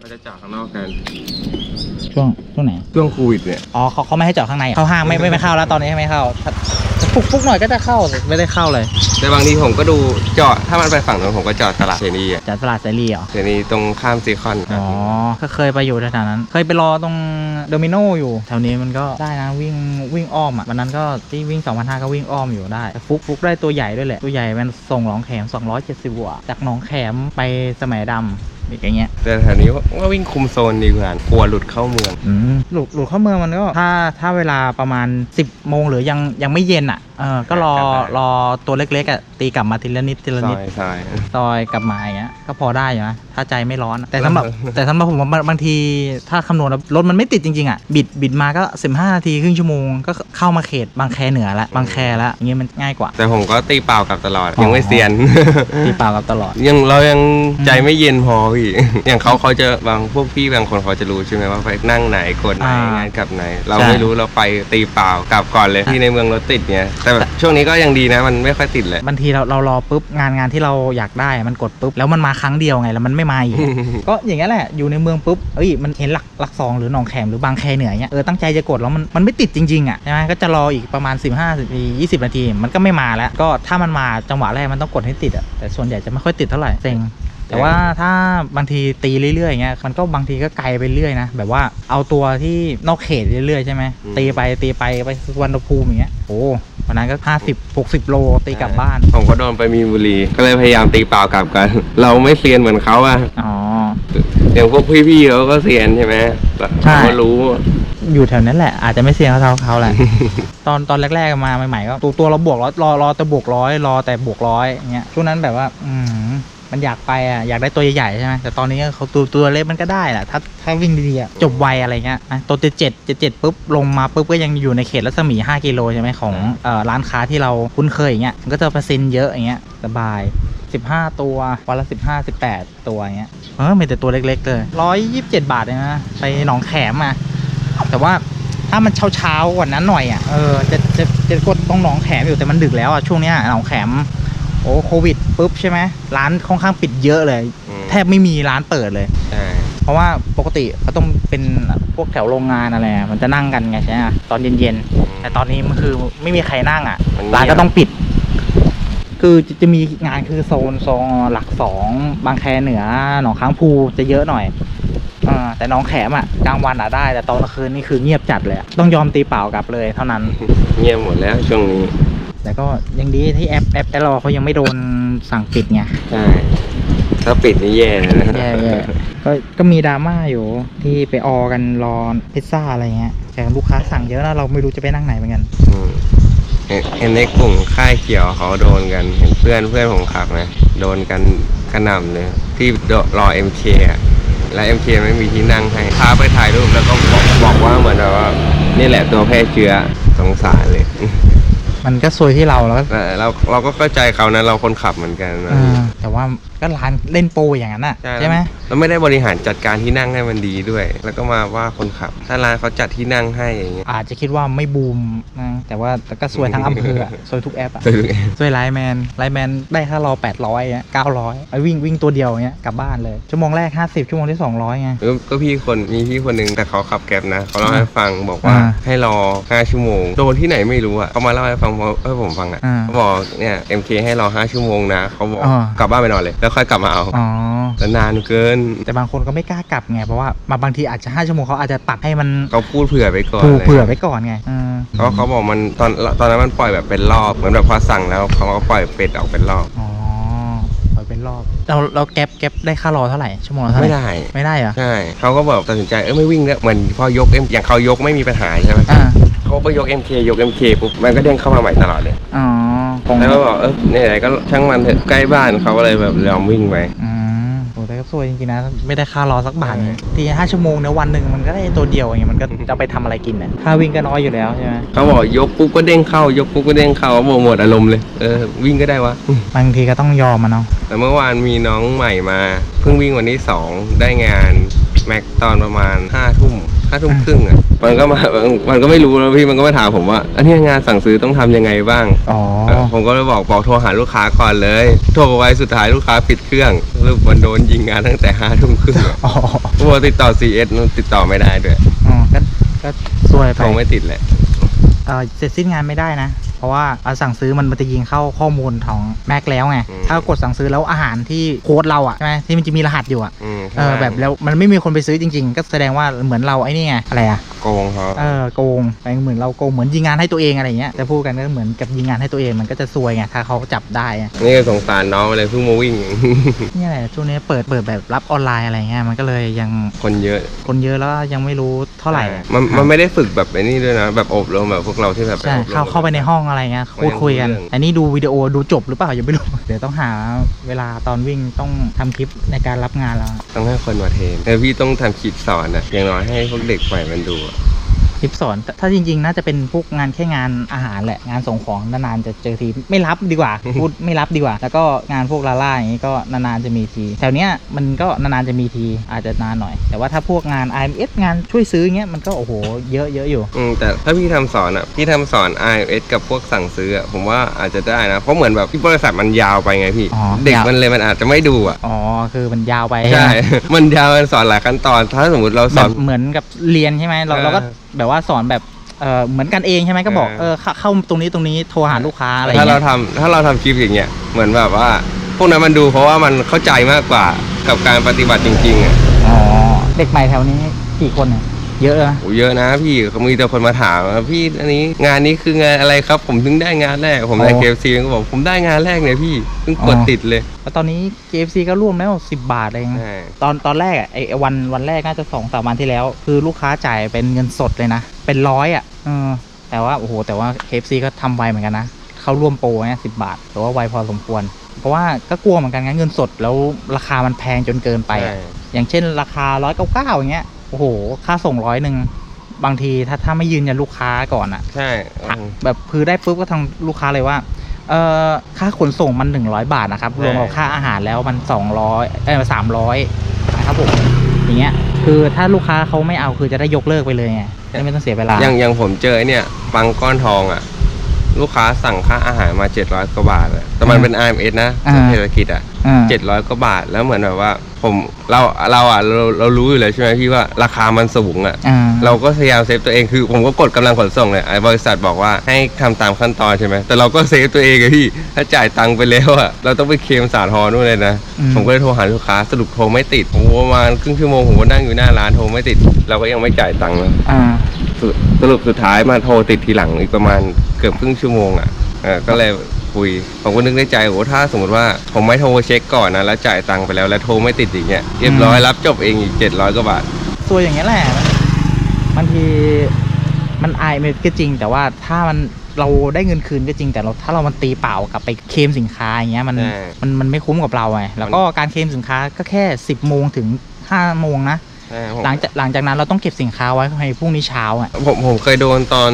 เราจะจอดข้างนอกกันช่วงช่วงไหน ช่วงโควิดเนี่ย อ๋อเขาเขาไม่ให้จอดข้างในเข้าห้างไม่ไม่ไม่เข้าแล้วตอนนี้ไม่เข้าถ้าฟุกฟุกหน่อยก็จะเข้าสิไม่ได้เข้าเลย แต่บางทีผมก็ดูจอดถ้ามันไปฝั่งนู้นผมก็จอดตลาดเสรีอะจัดตลาดเสรีเหรอเสรีตรงข้ามซีคอนอ๋อก็เคยไปอยู่แถวๆนั้น เคยไปรอตรงโดมิโนอยู่แถวนี้มันก็ได้นะวิ่งวิ่งอ้อมอะวันนั้นก็ที่วิ่ง2 5 0 0ก็วิ่งอ้อมอยู่ได้แต่ฟุกฟุกได้ตัวใหญ่ด้วยแหละตัวใหญ่มันส่งหนองแขม270กว่าจากหนองแขมไปสมัยดำ อย่างเงี้ยแต่แถวนี้ว่าวิ่งคุมโซนดีกว่ากลัวหลุดเข้าเมืองอืมหลุดหลุดเข้าเมืองมันก็ถ้าถ้าเวลาประมาณ 10โมงหรือยังยังไม่เย็นอะ เออก็รอครับรอตัวเล็กๆอะตีกลับมาทีละนิดทีละซนิอดยซอยซอยกลับมาอย่างเงี้ยก็พอได้อยู่นะถ้าใจไม่ร้อนแต่สำหรับเออแต่สำหรับผมว่าบางบางทีถ้าคำนวณแล้วรถมันไม่ติดจริงๆอะบิดบิดมาก็ 15 นาทีครึ่งชั่วโมงก็เข้ามาเขตบางแคเหนือละบางแคละอย่างเงี้ยมันง่ายกว่า แต่ผมก็ตีเปล่ากลับตลอดอ๋อยังไม่เซียน ตีเปล่ากับตลอด ยังเรายังใจไม่เย็นพอพี่ อย่างเขาเขาจะบางพวกพี่บางคนเขาจะรู้ใช่ไหมว่าไปนั่งไหนกดไหนอ่างงานกลับไหน เราใช่ ไม่รู้เราไปตีเปล่ากลับก่อนเลยที่ในเมืองรถติดเนี่ยแต่แบบช่วงนี้ก็ยังดีนะ มันไม่ค่อยติดเลยบางทีเราเรารอปุ๊บงานงานที่เราอยากได้มันกดปุ๊บแล้วมันมาครั้งเดียวไงแล้วมันไม่มาอีก ก็อย่างเงี้ยแหละอยู่ในเมืองปุ๊บเอ้ยมันเห็นหลักหลักสองหรือหนองแขมหรือบางแคเหนือเงี้ยเออตั้งใจจะกดแล้วมันมันไม่ติดจริงๆอะใช่ไหมก็จะรออีกประมาณ 15นาที20 นาที มันก็ไม่มาแล้ว ก็ถ้ามันมาจังหวะแรกมันต้องกดให้ติดอะแต่ส่วนใหญ่จะไม่ค่อยติดเท่าไหร่เซ็งแต่ว่าถ้าบางทีตีเรื่อยๆอย่างเงี้ยมันก็บางทีก็ไกลไปเรื่อยนะ แบบว่าเอาตัวที่นอกเขตเรื่อยๆใช่ไหมอืมตีไปตีไปไปสุวรรณภูมิอย่างเงี้ยโอ้ วันนั้นก็50 60โลตีกลับบ้าน ผมก็โดนไปมีนบุรี ก็เลยพยายามตีเปล่ากลับกัน เราไม่เซียนเหมือนเขาอะอ๋อ อย่างพวกพี่ๆเขาก็เซียนใช่ไหมใช่ เขาก็รู้ อยู่แถวนั้นแหละ อาจจะไม่เสี่ยงเท่าเขาแหละ ตอนตอนแรกๆมาใหม่ๆก็ตัวตัวเราบวกร้อยรอรอแต่บวกร้อยรอแต่บวกร้อยอย่างเงี้ยช่วงนั้นแบบว่า อืม มันอยากไปอะอยากได้ตัวใหญ่ๆใช่ไหมแต่ตอนนี้เขาตัวตัวเล็กมันก็ได้แหละถ้าถ้าวิ่งดีๆอะจบไวอะไรเงี้ยนะตัวเจ็ดเจ็ดเจ็ดเจ็ดปุ๊บลงมาปุ๊บก็ยังอยู่ในเขตรัศมี 5 กิโลใช่ไหมของเอ่อร้านค้าที่เราคุ้นเคยอย่างเงี้ยมันก็จะเปอร์เซ็นต์เยอะอย่างเงี้ยสบาย 15 ตัววันละ 15 18 ตัวอย่างเงี้ยเออมีแต่ตัวเล็กๆเลย127 บาทเลยนะไปหนองแขมอะแต่ว่าถ้ามันเช้าเช้าๆกว่านั้นหน่อยอะเออจะจะจะกดตรงหนองแขมอยู่แต่มันดึกแล้วอะช่วงเนี้ยหนองแขม โอ้โควิดปุ๊บใช่ไหมร้านค่อนข้างปิดเยอะเลย อืม แทบไม่มีร้านเปิดเลย ใช่เพราะว่าปกติเขาต้องเป็นพวกแถวโรงงานอะไรอะมันจะนั่งกันไงใช่ไหมตอนเย็นๆแต่ตอนนี้มันคือไม่มีใครนั่งอะมันร้านเงียบก็ต้องปิด คือจะจะมีงานคือโซนโซนหลักสองบางแคเหนือหนองค้างภูจะเยอะหน่อยอ่าแต่หน้องแขมอะกลางวันอะได้ แต่ตอนกลางคืนนี่คือเงียบจัดเลยอะต้องยอมตีเปล่ากลับเลยเท่านั้น เงียบหมดแล้วช่วงนี้ แต่ก็ยังดีที่แอปแอปแอปเราเขายังไม่โดนสั่งปิดไงใช่ถ้าปิดนี่แย่เลยนะแย่แย่ก็ก็มีดราม่าอยู่ที่ไปออกันรอพิซซ่าอะไรเงี้ยแต่ลูกค้าสั่งเยอะนะเราไม่รู้จะไปนั่งไหนเหมือนกันอืมเห็นเห็นในกลุ่มค่ายเขียวเขาโดนกันเห็นเพื่อนเพื่อนผมขับไหมโดนกันกระหน่ำเลยที่รอ MK อะแล้ว MK ไม่มีที่นั่งให้พาไปถ่ายรูปแล้วก็บอกบอกว่าเหมือนแบบว่า นี่แหละตัวแพร่เชื้อสงสารเลย มันก็ซวยที่เราแล้วก็แต่เราเราก็เข้าใจเขานะเราคนขับเหมือนกันนะเออแต่ว่า ก็ร้านเล่นโปรอย่างนั้นอะใช่ไหมแล้วไม่ได้บริหารจัดการที่นั่งให้มันดีด้วย แล้วก็มาว่าคนขับ ถ้าร้านเขาจัดที่นั่งให้อย่างเงี้ยอาจจะคิดว่าไม่บูมนะแต่ว่าแต่ก็ซวยทั้งอำเภออะซวยทุกแอปอะตึงซวยไลน์แมนไลน์แมนได้ค่ารอ800อะ900ไอ้วิ่งวิ่งตัวเดียวเงี้ยกลับบ้านเลย ชั่วโมงแรก 50 ชั่วโมงที่ 200ไง ก็ก็พี่คนมีพี่คนหนึ่งแต่เขาขับแกร็บนะเขาเล่าให้ฟังบอกว่าอ่าให้รอ 5 ชั่วโมงโดนที่ไหนไม่รู้อะเขามาเล่าให้ฟังเพราะเออผมฟังอะอ่าเขาบอกเนี่ย MK ให้รอ 5 ชั่วโมงนะเขาบอกอ่ากลับบ้านไปนอนเลยแล้วค่อยกลับมาเอาอ๋อ แต่นานเกินแต่บางคนก็ไม่กล้ากลับไง เพราะว่ามาบางทีอาจจะ 5 ชั่วโมงเขาอาจจะตัดให้มันเขาพูดเผื่อไปก่อนถูกลยเผื่อไว้ก่อนไงเออเขาเขาบอกมันตอนตอนนั้นมันปล่อยแบบเป็นรอบเหมือนแบบพอสั่งแล้วเขาก็ปล่อยเป็ดออกเป็นรอบ อ๋อปล่อย เป็นรอบ เราเราแก๊ปแก๊ปได้ค่ารอเท่าไหร่ชั่วโมงละเท่าไหร่ไม่ได้ ไม่ได้เหรอ ใช่เขาก็แบบตัดสินใจเออไม่วิ่งแล้วเหมือนพอยกเอ็มอย่างเขายกไม่มีปัญหาใช่ไหมอ่า เขาไปยก MK ยก MK ปุ๊บมันก็เด้งเข้ามาใหม่ตลอดเลยอ๋อคงแล้วก็บอกเออไหนๆก็ช่างมันเถอะใกล้บ้านเขาก็เลยแบบยอมวิ่งไป อืมโอ้แต่ ก็สวยจริงๆนะ ไม่ได้ค่ารอสักบาทใช่ทีห้าชั่วโมงเนี่ยวันหนึ่งมันก็ได้ตัวเดียวอย่างเงี้ยมันก็จะไปทำอะไรกินเนี่ยค่าวิ่งก็น้อยอยู่แล้วใช่ไหมเขาบอกยกปุ๊บก็เด้งเข้ายกปุ๊บก็เด้งเข้าบอกหมดอารมณ์เลยเออวิ่งก็ได้วะ บางทีก็ต้องยอมมันเนาะแต่เมื่อวานมีน้องใหม่มา เพิ่งวิ่งวันที่สองได้งานแม็กตอนประมาณห้าทุ่ม ห้าทุ่มครึ่งอะมันก็มามันก็ไม่รู้แล้วพี่มันก็มาถามผมว่า อันนี้งานสั่งซื้อต้องทำยังไงบ้างอ๋อเออผมก็เลยบอกบอกโทรหาลูกค้าก่อนเลย โทรไปสุดท้ายลูกค้าปิดเครื่องสรุปมันโดนยิงงานตั้งแต่ห้าทุ่มครึ่งอะอ๋อโอ้โหติดต่อ CS มันติดต่อไม่ได้ด้วยอ๋อก็ก็ซวยไปโทรไม่ติดแหละเออเสร็จสิ้นงานไม่ได้นะ เพราะว่าเอาสั่งซื้อมันมันจะยิงเข้าข้อมูลของแม็กแล้วไงอืมถ้ากดสั่งซื้อแล้วอาหารที่โค้ดเราอะใช่ไหมที่มันจะมีรหัสอยู่อะอืมเออแบบแล้วมันไม่มีคนไปซื้อจริง ๆ ก็แสดงว่าเหมือนเราไอ้นี่ไงอะไรอะโกงเขาเออโกงไปเหมือนเราโกงเหมือนยิงงานให้ตัวเองอะไรเงี้ยแต่พูดกันก็เหมือนกับยิงงานให้ตัวเองมันก็จะซวยไงถ้าเขาจับได้อะนี่ก็สงสารน้องเลยเพิ่งมาวิ่ง นี่แหละช่วงนี้เปิดเปิดแบบรับออนไลน์อะไรเงี้ยมันก็เลยยังคนเยอะคนเยอะแล้วยังไม่รู้เท่าไหร่อะมันมันไม่ได้ฝึกแบบไอ้นี่ด้วยนะ แบบอบรมแบบพวกเราที่แบบใช่อบรม เข้าเข้าไปในห้องอะไรเงี้ยเขาพูยังดคุยกันรู้เรื่อง อันนี้ดูวิดีโอดูจบหรือเปล่ายังไม่รู้เดี๋ยวต้องหาเวลาตอนวิ่งต้องทำคลิปในการรับงานแล้ว ต้องให้คนมาเทรนแต่พี่ต้องทำคลิปสอนอะอย่างน้อยให้พวกเด็กใหม่มันดู ลิปสอนถ้าถ้าจริง ๆ น่าจะเป็นพวกงานแค่งานอาหารแหละงานส่งของนานๆจะเจอทีไม่รับดีกว่าพูดไม่รับดีกว่า แล้วก็งานพวกลาล่าอย่างนี้ก็นานๆจะมีทีแถวเนี้ยมันก็นานๆจะมีทีอาจจะนานหน่อย แต่ว่าถ้าพวกงาน IMS งานช่วยซื้ออย่างเงี้ยมันก็โอ้โหเยอะเยอะอยู่อืมแต่ถ้าพี่ทำสอนอะพี่ทำสอน iOS กับพวกสั่งซื้ออะผมว่าอาจจะได้นะเพราะเหมือนแบบที่บริษัทมันยาวไปไงพี่อ๋อเด็กยาวมันเลยมันอาจจะไม่ดูอะอ๋อคือมันยาวไปใช่ไหมมันยาวมันสอนหลายขั้นตอน ถ้าสมมติเราสแบอบนเหมือนกับเรียนใช่ไหมเราเออเราก็ แบบว่าสอนแบบเออเหมือนกันเองใช่ไหมก็บอกเออเออเข้าเข้าตรงนี้ตรงนี้โทรหาลูกค้าอะไรถ้าเราเงี้ยทำถ้าเราทำคลิปอย่างเงี้ยเหมือนแบบว่า พวกนั้นมันดูเพราะว่ามันเข้าใจมากกว่ากับการปฏิบัติจริงๆอะอ๋อเด็กใหม่แถวนี้กี่คนเนี่ย เยอะนะโอ้เยอะนะพี่มีแต่คนมาถามว่าพี่อันนี้งานนี้คืองานอะไรครับ ผมถึงได้งานแรก ผมในอ๋อ เคฟซีก็บอกผมได้งานแรกเนี่ยพี่เพิ่งกดอ๋อติดเลยแล้วตอนนี้ KFC ก็ร่วมแล้ว 10 บาทเอง ใช่ ตอนตอนแรกอะไอ้ไอ้วันวันแรกน่าจะสองสามวันที่แล้ว คือลูกค้าจ่ายเป็นเงินสดเลยนะ เป็นร้อยอะเออแต่ว่า โอ้โห แต่ว่า KFC ก็ทำไวเหมือนกันนะ เขาร่วมโปรเนี่ยสิบาทแต่ว่าไวพอสมควร เพราะว่าก็กลัวเหมือนกันงั้นเงินสดแล้วราคามันแพงจนเกินไปอะใช่อย่างเช่นราคาร้อยเก้าเก้าอย่างเงี้ย โอ้โห ค่าส่งร้อยหนึ่ง บางทีถ้าถ้าไม่ยืนยันลูกค้าก่อนอะใช่หักแบบคือได้ปุ๊บก็ทางลูกค้าเลยว่า เอ่อ ค่าขนส่งมัน100บาทนะครับรวมกับค่าอาหารแล้วมัน200เอ้ยสามร้อยนะครับผม อย่างเงี้ย คือถ้าลูกค้าเขาไม่เอาคือจะได้ยกเลิกไปเลยไง ไม่ต้องเสียเวลา อย่างอย่างผมเจอไอ้เนี่ยปังก้อนทองอะ ลูกค้าสั่งค่าอาหารมา 700กว่าบาทอะแต่มันเป็น IMS นะอ่า เศรษฐกิจอะอ่าเจ็ดร้อยกว่าบาทแล้วเหมือนแบบว่า ผมเราเราอะเราเรารู้อยู่แล้วใช่ไหมพี่ว่าราคามันสูงอะอ่า เราก็พยายามเซฟตัวเองคือผมก็กดกำลังขนส่งเลยไอ้บริษัทบอกว่าให้ทำตามขั้นตอนใช่ไหมแต่เราก็เซฟตัวเองไงพี่ถ้าจ่ายตังค์ไปแล้วอะเราต้องไปเคลมสาทรนู่นเลยนะ อืม ผมก็เลยโทรหาลูกค้าสรุปโทรไม่ติดผมประมาณครึ่งชั่วโมงผมก็นั่งอยู่หน้าร้านโทรไม่ติด เราก็ยังไม่จ่ายตังค์เลย อ่า สรุปสรุปสุดท้ายมาโทรติดทีหลังอีกประมาณเกือบครึ่งชั่วโมงอะเออก็เลยคุยผมก็นึกในใจโอ้ถ้าสมมติว่าผมไม่โทรเช็คก่อนนะแล้วจ่ายตังค์ไปแล้วแล้วโทรไม่ติดอย่างเงี้ยเรียบร้อยรับจบเองอีกเจ็ดร้อยกว่าบาทตัวอย่างเงี้ยแหละบางทีมันอายมันก็จริง แต่ว่าถ้ามันเราได้เงินคืนก็จริงแต่เราถ้าเรามันตีเปล่ากลับไปเคลมสินค้าอย่างเงี้ยมันใช่มันมันไม่คุ้มกับเราไงแล้วก็การเคลมสินค้าก็แค่สิบโมงถึงห้าโมงนะ ใช่ผมหลังจากหลังจากนั้นเราต้องเก็บสินค้าไว้ในพรุ่งนี้เช้าอะผมผมเคยโดนตอน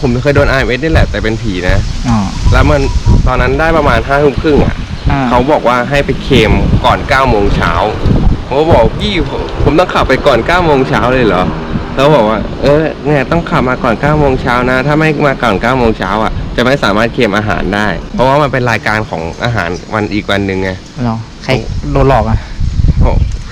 ผมเคยโดน IMS นี่แหละแต่เป็นผีนะ อ๋อแล้วมันตอนนั้นได้ประมาณห้าทุ่มครึ่งอะ อ่าเขาบอกว่าให้ไปเคลมก่อน9ก้าโมงเช้าผมก็บอกพี่ผมผมต้องขับไปก่อน9ก้าโมงเช้าเลยเหรอแล้วบอกว่า เออเนี่ยต้องขับมาก่อน9ก้าโมงเช้านะ ถ้าไม่มาก่อน9ก้าโมงเช้าอะ จะไม่สามารถเคลมอาหารได้ เพราะว่ามันเป็นรายการของอาหารวันอีกวันหนึ่งไง เหรอใครโดนหลอกอะ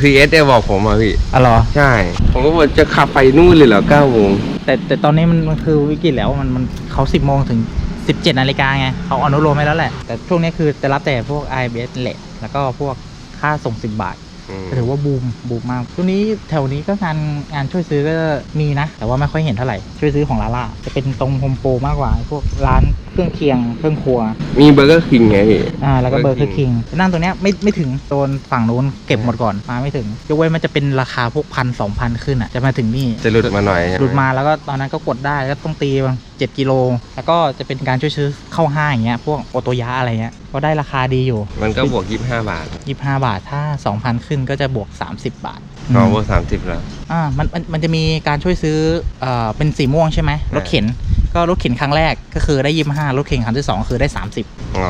พีเอสได้บอกผมมาพี่ อ๋อเหรอ ใช่ ผมก็บอกจะขับไปนู่นเลยเหรอ9ก้าโมงแต่แต่ตอนนี้มันมันคือวิกฤตแล้วมันมันเขาสิบโมงถึงสิบเจ็ดนาฬิกาไงเขาอนุโลมให้แล้วแหละ แต่ช่วงนี้คือจะรับแต่พวก IBS แหละแล้วก็พวกค่าส่งสิบบาทอืมก็ถือว่าบูมบูมมากช่วงนี้แถวนี้ก็งานงานช่วยซื้อก็มีนะ แต่ว่าไม่ค่อยเห็นเท่าไหร่ช่วยซื้อของลาล่าจะเป็นตรงโฮมโปรมากกว่าพวกร้าน เครื่องเคียงเครื่องครัว มีเบอร์เกอร์คิงไงพี่ อ่าแล้วก็เบอร์เกอ Burger ร์คิงนั่งตรงเนี้ยไม่ไม่ถึงโดนฝั่งนู้นเก็บหมดก่อนมาไม่ถึง ยกเว้นมันจะเป็นราคาพวกพันสองพันขึ้นอะ จะมาถึงนี่ จะหลุดมาหน่อยใช่ไหลุดมาแล้วก็ตอนนั้นก็กดได้ก็ต้องตีบางเจ็ดกิโล แล้วก็จะเป็นการช่วยซื้อเข้าห้างอย่างเงี้ยพวกโอโตยะอะไรเงี้ยก็ได้ราคาดีอยู่ มันก็บวก 25 บาทยี่ห้าบาทถ้าสองพันขึ้นก็จะบวกสามสิบบาทอ๋อมบวก30แล้ว อ่ามันมันมันจะมีการช่วยซื้อเอ่อเป็นสีม่วงใช่ไหมรถเข็น ก็รถเข็นครั้งแรกก็คือได้ยี่ห้ารถเข็นครั้งที่สองคือได้สามสิบอ๋อ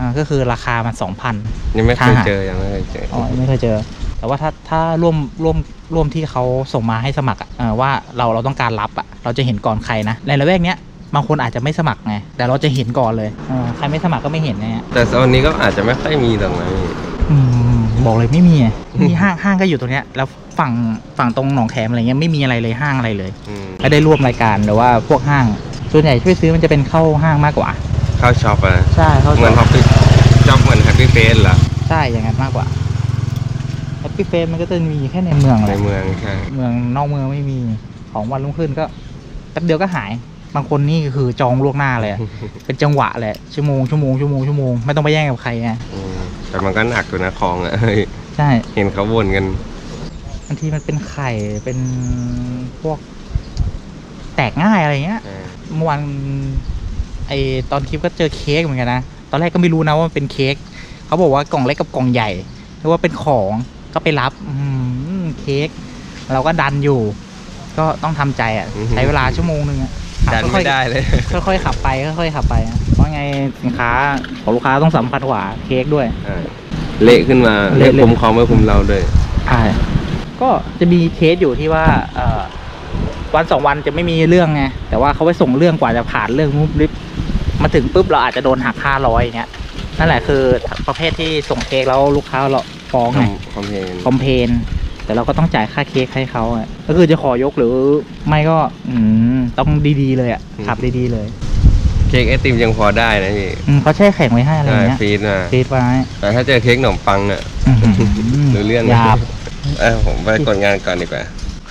อ่าก็คือราคามันสองพันยังไม่เคยค่ะเจอยังไม่เคยเจออ๋อยังไม่เคยเจอแแต่ว่าถ้าถ้าร่วมร่วมร่วมที่เขาส่งมาให้สมัครอะเออว่าเราเราต้องการรับอะเราจะเห็นก่อนใครนะในละแวกเนี้ยบางคนอาจจะไม่สมัครไงแต่เราจะเห็นก่อนเลยเออใครไม่สมัครก็ไม่เห็นนะฮะแต่โซนนี้ก็อาจจะไม่ค่อยมีตรงนั้นพี่อืมบอกเลยไม่มีไงมีห้างห้างก็อยู่ตรงเนี้ยแล้วฝั่งฝั่งตรงหนองแขมอะไรเงี้ยไม่มีอะไรเลยห้างอะไรเลยอืมไม่ได้ร่วมรายการหรือว่าพวกห้าง ส่วนใหญ่ช่วยซื้อมันจะเป็นเข้าห้างมากกว่า เข้าช็อปอะใช่เข้าเหมือนฮอปปี้ช็อปเหมือนแฮปปี้เฟสเหรอใช่อย่างนั้นมากกว่าแฮปปี้เฟสมันก็จะมีแค่ในเมืองแหในละเมืองใช่ เมืองนอกเมืองไม่มีของวันรุ่งขึ้นก็แป๊บเดียวก็หาย บางคนนี่คือจองล่วงหน้าเลยอะ เป็นจังหวะเลยชั่วโมงชั่วโมงชั่วโมงชั่วโมงไม่ต้องไปแย่งกับใครไงอืมแต่มันก็หนักอยู่นะของอะเฮ้ยใช่ เห็นเขาวนกัน บางทีมันเป็นไข่เป็นพวก แตกง่ายอะไรเงี้ยเออเมื่อวานไอตอนคลิปก็เจอเค้กเหมือนกันนะตอนแรกก็ไม่รู้นะว่ามันเป็นเค้กเขาบอกว่ากล่องเล็กกับกล่องใหญ่หรือว่าเป็นของก็ไปรับอืมเค้กเราก็ดันอยู่ ก็ต้องทำใจอะใช้เวลาชั่วโมงหนึ่งอะขับดันค่ไม่อยได้เลยๆค่อยๆขับไปค่อยๆขับไปอะเพราะไงสินค้าของลูกค้าต้องสำคัญกว่าเค้กด้วยอ่าเละขึ้นมาเละเละคุมเขาไม่คุมเราด้วยใช่ก็จะมีเคสอยู่ที่ว่าเอ่อ วันสองวันจะไม่มีเรื่องไงแต่ว่าเขาไปส่งเรื่องกว่าจะผ่านเรื่องมุบลิฟมาถึงปุ๊บเราอาจจะโดนหักค่าร้อยเนี้ยนั่นแหละคือประเภทที่ส่งเค้กแล้วลูกค้าเราฟ้องไงคอมเพลนคอมเพนแต่เราก็ต้องจ่ายค่าเค้กให้เขาอะก็คือจะขอยกหรือไม่ก็อืมต้องดีๆเลยอะขับดีๆเลย เค้กไอติมยังพอได้นะพี่อืมเขาแช่แข็งไว้ให้อะไรอใช่ย่างเงี้ยฟีดมาฟีดไว้แต่ถ้าเจอเค้กขนมปังอะอื้อหืหรือเรื่องหยาบเออผมไปกดงานก่อนดีกว่า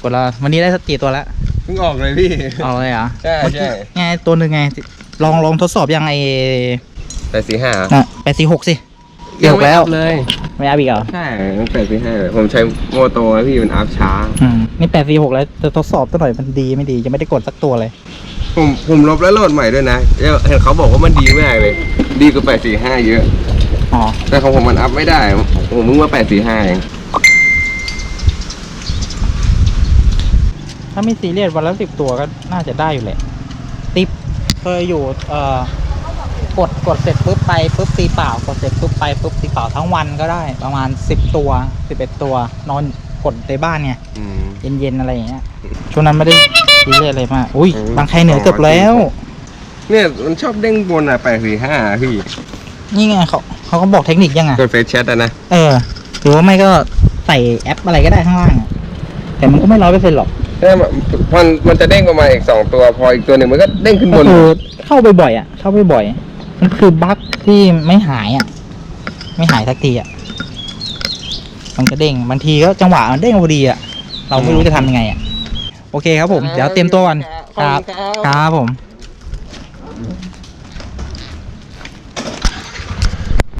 กดละวันนี้ได้สักกี่ตัวแล้ว เพิ่งออกเลยพี่ เอาเลยเหรอใช่เมื่อกี้ใช่ ไงตัวหนึ่งไง ลองลองทดสอบยังไอแต่สี่ห้าน่ะแปดสี่หกสิเกือบแล้ว เลย ไม่เอาอีกเหรอใช่ตั้งแต่สี่ห้าเลยผมใช้โมโตนะพี่มันอัพช้า อืมนี่แปดสี่หกแล้วจะทดสอบตัวหน่อยมันดีไม่ดีจะไม่ได้กดสักตัวเลย ผมผมลบแล้วโหลดใหม่ด้วยนะเห็นเขาบอกว่ามันดีมากเลย ดีกว่าแปดสี่ห้าเยอะ อ๋อ แต่ของผมมันอัพไม่ได้ ผมมึงว่าแปดสี่ห้าเอง ถ้าไม่ซีเรียสวันละสิบตัวก็น่าจะได้อยู่แหละ ติปเคยอยู่เอ่อกดกดเสร็จปุ๊บไปปุ๊บตีเปล่ากดเสร็จปุ๊บไปปุ๊บตีเปล่าทั้งวันก็ได้ประมาณสิบตัวสิบเอ็ดตัวนอนกดในบ้านไงอืม เย็นๆอะไรอย่างเงี้ยช่วงนั้นไม่ได้ซีเรียสอะไรมากอุ้ยโอ้บางใครเหนือเกือบแล้ว เนี่ยมันชอบเด้งบนอะแปดสี่ห้าพี่นี่ไงเขาเขาก็บอกเทคนิคยังไง กดเฟซแชทอะนะ เออ หรือว่าไม่ก็ใส่แอปอะไรก็ได้ข้างล่างอะแต่มันก็ไม่ร้อยเปอร์เซ็นต์หรอก เนี่ยมันมันจะเด้งประมาณอีกสองตัวพออีกตัวหนึ่งมันก็เด้งขึ้นบก็นคือเข้าไปบ่อยอะ เข้าไปบ่อยๆมันคือบั๊กที่ไม่หายอะ ไม่หายสักทีอะ มันก็เด้งบางทีก็จังหวะมันเด้งพอดีอะ เราไม่รู้จะทำยังไงอะ โอเคครับผม เดี๋ยวเตรียมตัวก่อนครับครับผม